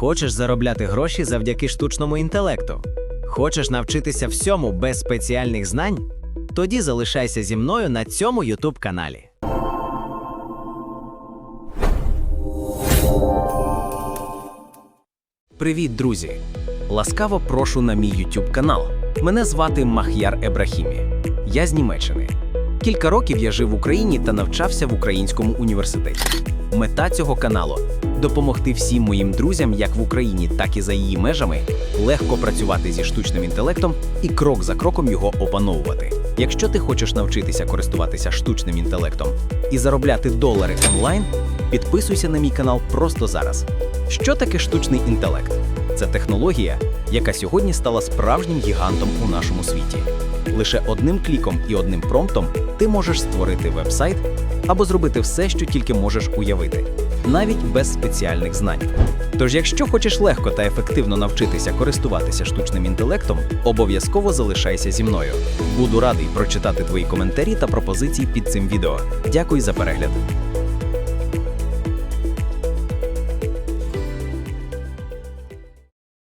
Хочеш заробляти гроші завдяки штучному інтелекту? Хочеш навчитися всьому без спеціальних знань? Тоді залишайся зі мною на цьому YouTube каналі. Привіт, друзі! Ласкаво прошу на мій YouTube канал. Мене звати Махяр Ебрахімі. Я з Німеччини. Кілька років я жив в Україні та навчався в українському університеті. Мета цього каналу допомогти всім моїм друзям, як в Україні, так і за її межами, легко працювати зі штучним інтелектом і крок за кроком його опановувати. Якщо ти хочеш навчитися користуватися штучним інтелектом і заробляти долари онлайн, підписуйся на мій канал просто зараз. Що таке штучний інтелект? Це технологія, яка сьогодні стала справжнім гігантом у нашому світі. Лише одним кліком і одним промптом ти можеш створити веб-сайт або зробити все, що тільки можеш уявити, навіть без спеціальних знань. Тож, якщо хочеш легко та ефективно навчитися користуватися штучним інтелектом, обов'язково залишайся зі мною. Буду радий прочитати твої коментарі та пропозиції під цим відео. Дякую за перегляд.